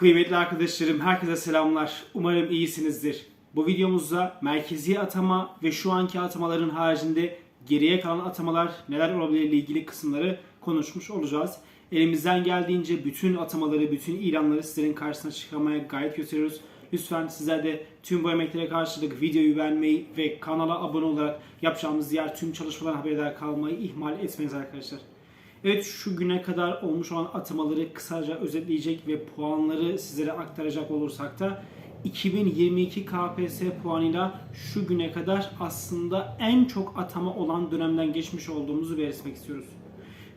Kıymetli arkadaşlarım, herkese selamlar. Umarım iyisinizdir. Bu videomuzda merkezi atama ve şu anki atamaların haricinde geriye kalan atamalar neler olabilir ile ilgili kısımları konuşmuş olacağız. Elimizden geldiğince bütün atamaları, bütün ilanları sizlerin karşısına çıkarmaya gayret gösteriyoruz. Lütfen sizler de tüm bu emeklere karşılık videoyu beğenmeyi ve kanala abone olarak yapacağımız diğer tüm çalışmalardan haberdar kalmayı ihmal etmeniz arkadaşlar. Evet şu güne kadar olmuş olan atamaları kısaca özetleyecek ve puanları sizlere aktaracak olursak da 2022 KPSS puanıyla şu güne kadar aslında en çok atama olan dönemden geçmiş olduğumuzu belirtmek istiyoruz.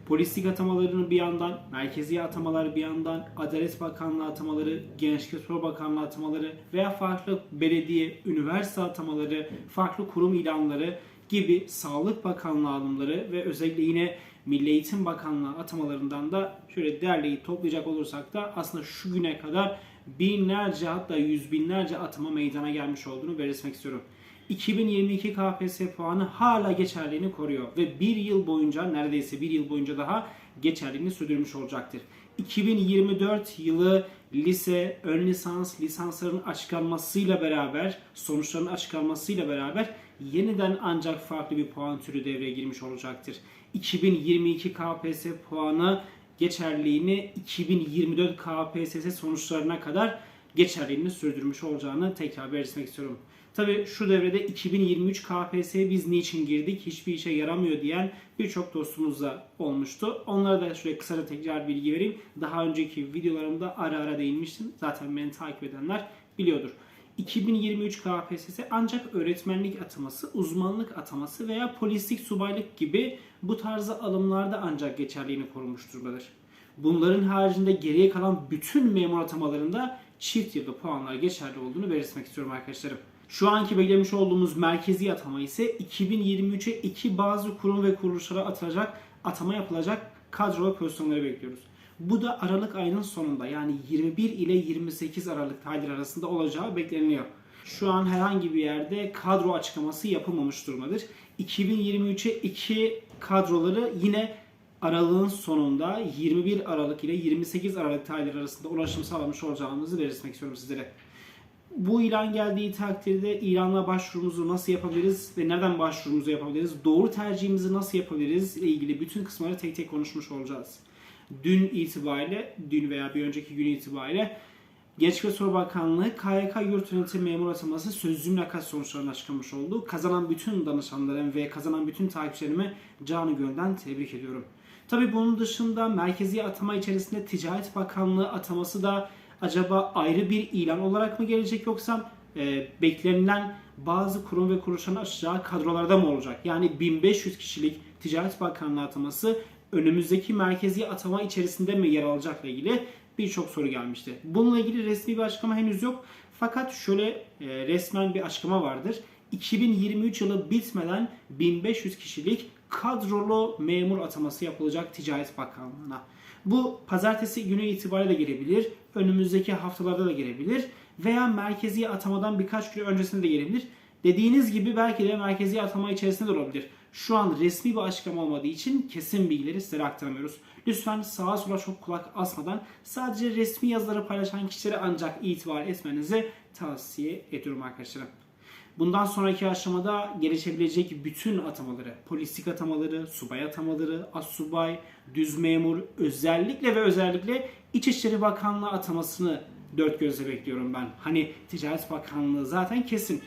Polislik atamalarını bir yandan, merkezi atamalar bir yandan, Adalet Bakanlığı atamaları, Gençlik Spor Bakanlığı atamaları veya farklı belediye, üniversite atamaları, farklı kurum ilanları gibi Sağlık Bakanlığı alımları ve özellikle yine Milli Eğitim Bakanlığı atamalarından da şöyle derleyip toplayacak olursak da aslında şu güne kadar binlerce hatta yüz binlerce atama meydana gelmiş olduğunu belirtmek istiyorum. 2022 KPSS puanı hala geçerliğini koruyor ve bir yıl boyunca neredeyse bir yıl boyunca daha geçerliğini sürdürmüş olacaktır. 2024 yılı lise, ön lisans, lisansların açıklanmasıyla beraber, sonuçların açıklanmasıyla beraber yeniden ancak farklı bir puan türü devreye girmiş olacaktır. 2022 KPSS puanı geçerliğini 2024 KPSS sonuçlarına kadar geçerliğini sürdürmüş olacağını tekrar belirtmek istiyorum. Tabi şu devrede 2023 KPSS'ye biz niçin girdik, hiçbir işe yaramıyor diyen birçok dostumuz da olmuştu. Onlara da şöyle kısaca tekrar bilgi vereyim. Daha önceki videolarımda ara ara değinmiştim. Zaten beni takip edenler biliyordur. 2023 KPSS ancak öğretmenlik ataması, uzmanlık ataması veya polislik subaylık gibi bu tarzda alımlarda ancak geçerliğini korumuş durumdadır. Bunların haricinde geriye kalan bütün memur atamalarında çift yılda puanlar geçerli olduğunu belirtmek istiyorum arkadaşlarım. Şu anki belirlemiş olduğumuz merkezi atama ise 2023'e iki bazı kurum ve kuruluşlara atılacak, atama yapılacak kadro ve pozisyonları bekliyoruz. Bu da Aralık ayının sonunda yani 21 ile 28 Aralık tarihleri arasında olacağı bekleniyor. Şu an herhangi bir yerde kadro açıklaması yapılmamış durumdadır. 2023'e iki kadroları yine aralığın sonunda 21 Aralık ile 28 Aralık tarihleri arasında ulaşım sağlamış olacağımızı belirtmek istiyorum sizlere. Bu ilan geldiği takdirde ilanla başvurumuzu nasıl yapabiliriz ve nereden başvurumuzu yapabiliriz, doğru tercihimizi nasıl yapabiliriz ile ilgili bütün kısımları tek tek konuşmuş olacağız. Dün itibariyle, dün veya bir önceki gün itibariyle Gençlik ve Spor Bakanlığı KYK yurt yönetim memur ataması sözlü mülakat sonuçlarını açıklamış oldu. Kazanan bütün danışanlarım ve kazanan bütün takipçilerime canı gönülden tebrik ediyorum. Tabi bunun dışında merkezi atama içerisinde Ticaret Bakanlığı ataması da acaba ayrı bir ilan olarak mı gelecek yoksa e, beklenilen bazı kurum ve kuruluşların açacağı kadrolarda mı olacak? Yani 1500 kişilik Ticaret Bakanlığı ataması önümüzdeki merkezi atama içerisinde mi yer alacakla ilgili birçok soru gelmişti. Bununla ilgili resmi bir açıklama henüz yok. Fakat şöyle e, resmen bir açıklama vardır. 2023 yılı bitmeden 1500 kişilik kadrolu memur ataması yapılacak Ticaret Bakanlığı'na. Bu pazartesi günü itibariyle de gelebilir, önümüzdeki haftalarda da gelebilir veya merkezi atamadan birkaç gün öncesinde de gelebilir. Dediğiniz gibi belki de merkezi atama içerisinde de olabilir. Şu an resmi bir açıklama olmadığı için kesin bilgileri sizlere aktaramıyoruz. Lütfen sağa sola çok kulak asmadan sadece resmi yazıları paylaşan kişilere ancak itibar etmenizi tavsiye ediyorum arkadaşlarım. Bundan sonraki aşamada gelişebilecek bütün atamaları, polislik atamaları, subay atamaları, assubay, düz memur, özellikle ve özellikle İçişleri Bakanlığı atamasını dört gözle bekliyorum ben. Hani Ticaret Bakanlığı zaten kesin.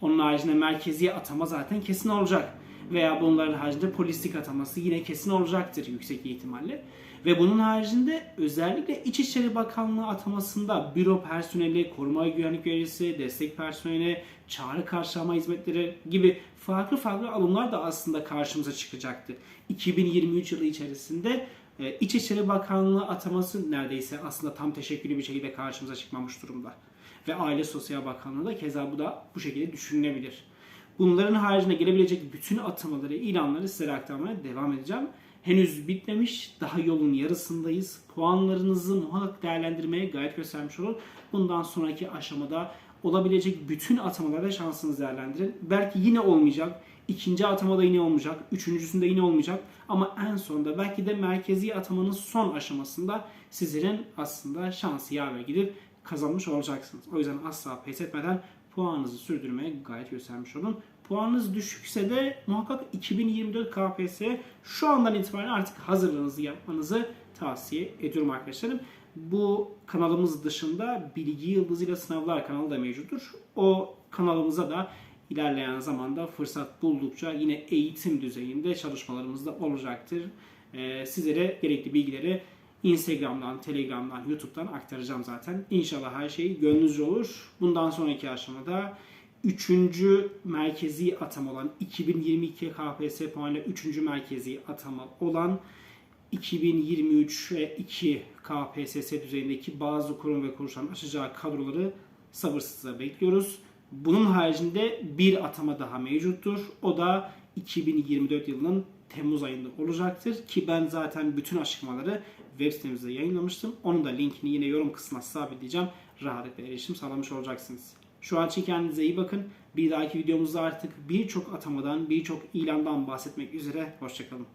Onun haricinde merkezi atama zaten kesin olacak. Veya bunların haricinde polislik ataması yine kesin olacaktır yüksek ihtimalle. Ve bunun haricinde özellikle İçişleri Bakanlığı atamasında büro personeli, koruma ve güvenlik görevlisi, destek personeli, çağrı karşılama hizmetleri gibi farklı farklı alımlar da aslında karşımıza çıkacaktı. 2023 yılı içerisinde e, İçişleri Bakanlığı ataması neredeyse aslında tam teşekküllü bir şekilde karşımıza çıkmamış durumda. Ve Aile Sosyal Bakanlığı da keza bu da bu şekilde düşünülebilir. Bunların haricinde gelebilecek bütün atamaları, ilanları sizlere aktarmaya devam edeceğim. henüz bitmemiş. Daha yolun yarısındayız. Puanlarınızı muhakkak değerlendirmeye gayret göstermiş olun. Bundan sonraki aşamada olabilecek bütün atamalarda şansınızı değerlendirin. Belki yine olmayacak. ikinci atamada yine olmayacak. Üçüncüsünde yine olmayacak. Ama en sonunda belki de merkezi atamanın son aşamasında sizlerin aslında şansı yaver gidip kazanmış olacaksınız. O yüzden asla pes etmeden puanınızı sürdürmeye gayret göstermiş olun. Puanınız düşükse de muhakkak 2024 KPSS şu andan itibaren artık hazırlığınızı yapmanızı tavsiye ediyorum arkadaşlarım. Bu kanalımız dışında Bilgi Yıldızıyla Sınavlar kanalı da mevcuttur. O kanalımıza da ilerleyen zamanda fırsat buldukça yine eğitim düzeyinde çalışmalarımız da olacaktır. Ee, sizlere gerekli bilgileri Instagram'dan, Telegram'dan, YouTube'dan aktaracağım zaten. İnşallah her şey gönlünüzce olur. Bundan sonraki aşamada 3. merkezi atama olan 2022 KPSS puanıyla 3. merkezi atama olan 2023 ve 2 KPSS düzeyindeki bazı kurum ve kuruluşların açacağı kadroları sabırsızlıkla bekliyoruz. Bunun haricinde bir atama daha mevcuttur. O da 2024 yılının Temmuz ayında olacaktır ki ben zaten bütün açıklamaları web sitemizde yayınlamıştım. Onun da linkini yine yorum kısmına sabitleyeceğim. Rahatlıkla erişim sağlamış olacaksınız. Şu an için kendinize iyi bakın. Bir dahaki videomuzda artık birçok atamadan, birçok ilandan bahsetmek üzere. Hoşçakalın.